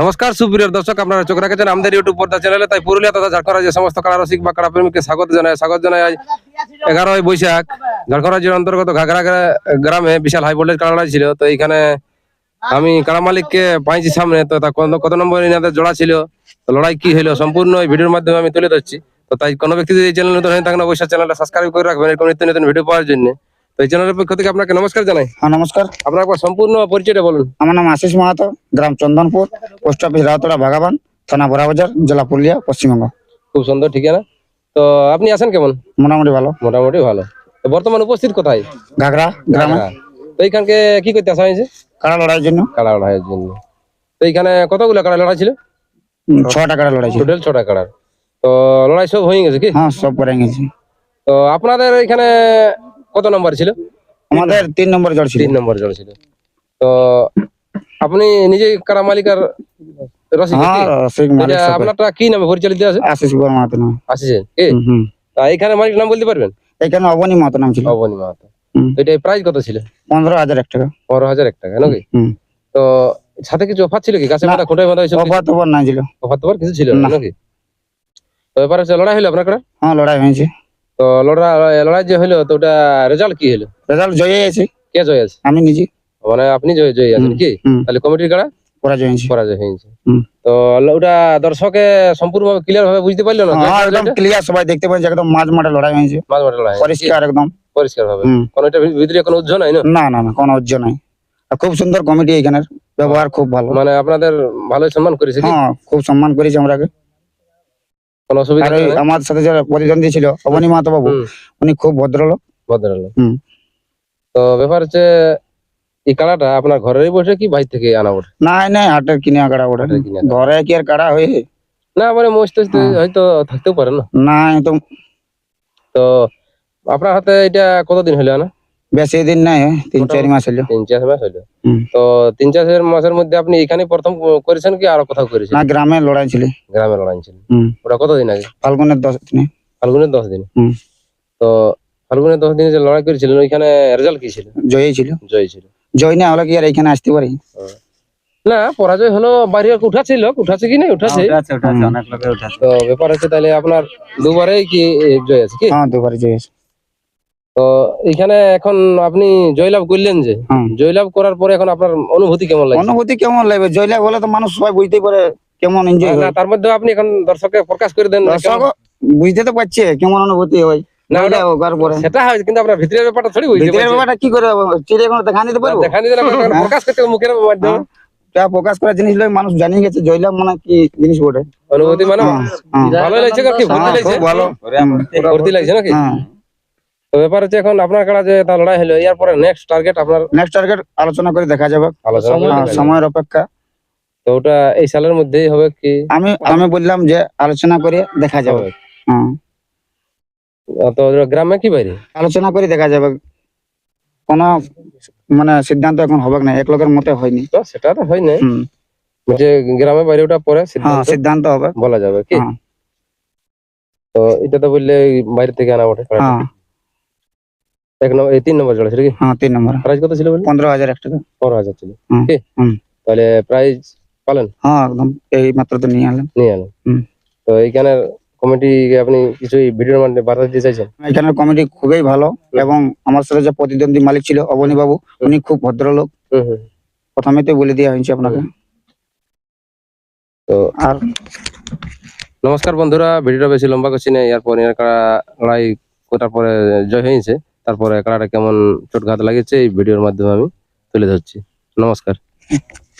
নমস্কার, সুপ্রিয় দর্শক, আপনারা চোখ রাখেছেন আমাদের ইউটিউব পর্দা চ্যানেলে তাই পুরুলিয়া তথা ঝাড়খণ্ড রাজ্যের সমস্ত কাড়া রসিক বা কাড়া প্রেমীকে স্বাগত জানাই স্বাগত জানাই আজ এগারোই বৈশাখ। ঝাড়খণ্ড রাজ্যের অন্তর্গত ঘাগরা গ্রামে বিশাল হাই ভোল্টেজ কাড়া ছিল, তো এইখানে আমি কাড়া মালিককে পাইছি সামনে, তো তা কত কত নম্বর ইনাদের জোড়া ছিল, তো লড়াই কি হলো সম্পূর্ণ এই ভিডিওর মাধ্যমে আমি তুলে ধরছি। তো তাই কোনো ব্যক্তি যদি এই চ্যানেল নতুন হয়ে থাকেন অবশ্যই চ্যানেলটা সাবস্ক্রাইব করে রাখবেন, এরকম নিত্য নতুন ভিডিও পাওয়ার জন্য। তো এই চ্যানেলের পক্ষ থেকে আপনাকে নমস্কার জানাই। হ্যাঁ নমস্কার। আপনার একবার সম্পূর্ণ পরিচয়টা বলুন। আমার নাম আশিস মাহাতো গ্রাম চন্দনপুর পোস্ট অফিস রাউতড়া ভাগাবান থানা বড়াবাজার জেলা পুরুলিয়া পশ্চিমবঙ্গ। খুব সুন্দর ঠিকানা। তো আপনি আছেন কেমন? মোটামুটি ভালো। মোটামুটি ভালো। তো বর্তমান উপস্থিত কোথায়? ঘাগড়া গ্রামে। তো এইখানকে কি করতে আসা হয়েছে? কাড়া লড়াইয়ের জন্য। কাড়া লড়াইয়ের জন্য। তো এইখানে কতগুলো কাড়া লড়াই ছিল? ছটা কাড়া লড়াই ছিল। টোটাল ছটা কাড়ার। তো লড়াই সব হয়ে গেছে কি? হ্যাঁ সব করে গেছি। তো আপনাদের এখানে কত নম্বর ছিল? আমাদের তিন নম্বর জড় ছিল। তিন নম্বর জল ছিল। তো আপনি নিজে মালিক আর রসিক হ্যাঁ মালিক সব আপনারটা কি নামে পরিচালিত আছে? আশিস বর মাহাতো নাম। হুম। তা এখানে মালিক নাম বলতে পারবেন? এখানে অবনী মাহাতো নাম ছিল। অবনী মাহাতো। এটা প্রাইস কত ছিল? পনেরো হাজার এক টাকা। পনেরো হাজার এক টাকা নাকি? তো সাথে কিছু অফার ছিল কি? গাছে মাথা খুঁটে মাথা অফার টফার নাই ছিল। অফার তোমার কিছু ছিল না না। নাকি? তো এবার হচ্ছে লড়াই হলো আপনার? হ্যাঁ লড়াই হয়েছে। তো লড়াই লড়াই যে হলো তো ওটা রেজাল্ট কি হলো? রেজাল্ট জয় আছে কে জয় আছে? আমি নিজে। মানে আপনি জয় জয় আছেন কি? তাহলে কমিটির কাড়া পরাজয় হয়েছে। পরাজয় হয়েছে। তো ওটা দর্শকে সম্পূর্ণ ভাবে ক্লিয়ার ভাবে বুঝতে পারল না? হ্যাঁ একদম ক্লিয়ার সবাই দেখতে পাচ্ছে একদম মাঝ মাঠে লড়াই হয়েছে। মাঝ মাঠে লড়াই পরিষ্কার একদম। পরিষ্কার ভাবে। এটা ভিতরে কোনো উজ্জ্বল নাই না? না না না কোনো অর্জ নাই। আর খুব সুন্দর কমিটি এখানের। ব্যবহার খুব ভালো। মানে আপনাদের ভালোই সম্মান করেছে হ্যাঁ খুব সম্মান করেছি আমরাকে। কোনো অসুবিধা আর ওই নেই আমার সাথে যারা প্রতিদ্বন্দ্বী ছিল অবনী মাহাতো বাবু হুম। উনি খুব ভদ্রলোক। ভদ্রলোক। হুম। তো ব্যাপার হচ্ছে এই কাড়াটা আপনার ঘরেরই বসে কি বাইর থেকে আনা ওঠে নাই নাই হাটের কিনে কাড়া ওটা হাটের কিনে। ঘরে কি আর কাড়া হয়ে? না মানে মস্ত হ্যাঁ। হয়তো থাকতেও পারে না। নাই তো তো আপনার হাতে এটা কতদিন হলো না বেশি দিন নাই তিন চার মাস হলো। তিন চার মাস হলো। তো তিন চার মাসের মধ্যে আপনি এখানে প্রথম করেছেন কি আরও কোথাও করেছেন? না গ্রামে লড়াই ছিল। গ্রামে লড়াই ছিল। ওটা কতদিন আগে? ফাল্গুনের দশ দিনে। ফাল্গুনের দশ দিন। তো ফাল্গুনের দশ দিনে যে লড়াই করেছিলেন ওইখানে রেজাল্ট কি ছিল? জয়ই ছিল। জয় ছিল। জয় না হলে কি আর এখানে আসতে পারি? না পরাজয় হলো বাইরে উঠাছিল উঠাছে কি না উঠাছে। তো ব্যাপার হচ্ছে তাহলে আপনার দুবারেই কি জয় আছে কি? হ্যাঁ দুবারই জয় আছে। তো এখানে এখন আপনি জয়লাভ করলেন যে জয়লাভ করার পরে এখন আপনার অনুভূতি কেমন লাগছে? অনুভূতি কেমন লাগবে? জয়লা বলে তো মানুষ সবাই বুঝতেই পারে কেমন এনজয় না তার মধ্যে আপনি এখন দর্শককে প্রকাশ করে দেন দর্শক বুঝতে তো পারছে কেমন অনুভূতি হয়। সেটা হয় কিন্তু আপনার ভিতরের ব্যাপারটা থোড়ি ভিতরের ব্যাপারটা কি করে চিড়ে কোনো দেখা নিতে পারব? দেখা দিলে হ্যাঁ। প্রকাশ করতে মুখের মাধ্যমে। হ্যাঁ। যা প্রকাশ করার জিনিস লয় মানুষ জানিয়ে গেছে জয়লা মানে কি জিনিস বটে? অনুভূতি মানে হ্যাঁ। ভালো লাগছে কি ভর্তি লাগছে? ভালো। ভর্তি লাগছে নাকি? তো ব্যাপার হচ্ছে এখন আপনার কাছে যে লড়াই হলো এর পরে নেক্সট টার্গেট আপনার নেক্সট টার্গেট আলোচনা করে দেখা যাবে। আলোচনা করে দেখা যাবে। সময়ের অপেক্ষা। তো ওটা এই সালের মধ্যেই হবে কি? আমি আমি বললাম যে আলোচনা করে দেখা যাবে। হ্যাঁ। তো ওটা গ্রামে কি বাইরে আলোচনা করে দেখা যাবে। কোন মানে সিদ্ধান্ত এখন হবে না এক লোকের মতে হয়নি। তো সেটা তো হয় না হুম, যে গ্রামে বাইরে ওটা পরে হ্যাঁ সিদ্ধান্ত সিদ্ধান্ত হবে। বলা যাবে কি? হ্যাঁ। তো এটা তো বললে বাইরে থেকে আনা ওঠে হ্যাঁ। এক নম্বর এই তিন নম্বর কি? হ্যাঁ তিন নম্বর। প্রাইস কত ছিল বললে? পনেরো হাজার এক টাকা পনেরো হাজার ছিল। হুম, কি তাহলে প্রাইস পালেন? হ্যাঁ একদম এই মাত্র তো নিয়ে এলাম নিয়ে আনেন তো এইখানের কমিটি আপনি কিছু ভিডিওর মাধ্যমে বার্তা দিতে চাইছেন? এখানের কমিটি খুবই ভালো এবং আমার সাথে যে প্রতিদ্বন্দ্বী মালিক ছিল অবনী বাবু উনি খুব ভদ্রলোক। হুম হুম। প্রথমে তো বলে দেওয়া হয়েছে আপনাকে। তো আর নমস্কার বন্ধুরা ভিডিওটা বেশি লম্বা করছি না এরপর এর লড়াই করার পরে জয় হয়েছে। তারপরে কাড়াটা কেমন চোটঘাত লাগিয়েছে এই ভিডিওর মাধ্যমে আমি তুলে ধরছি। নমস্কার।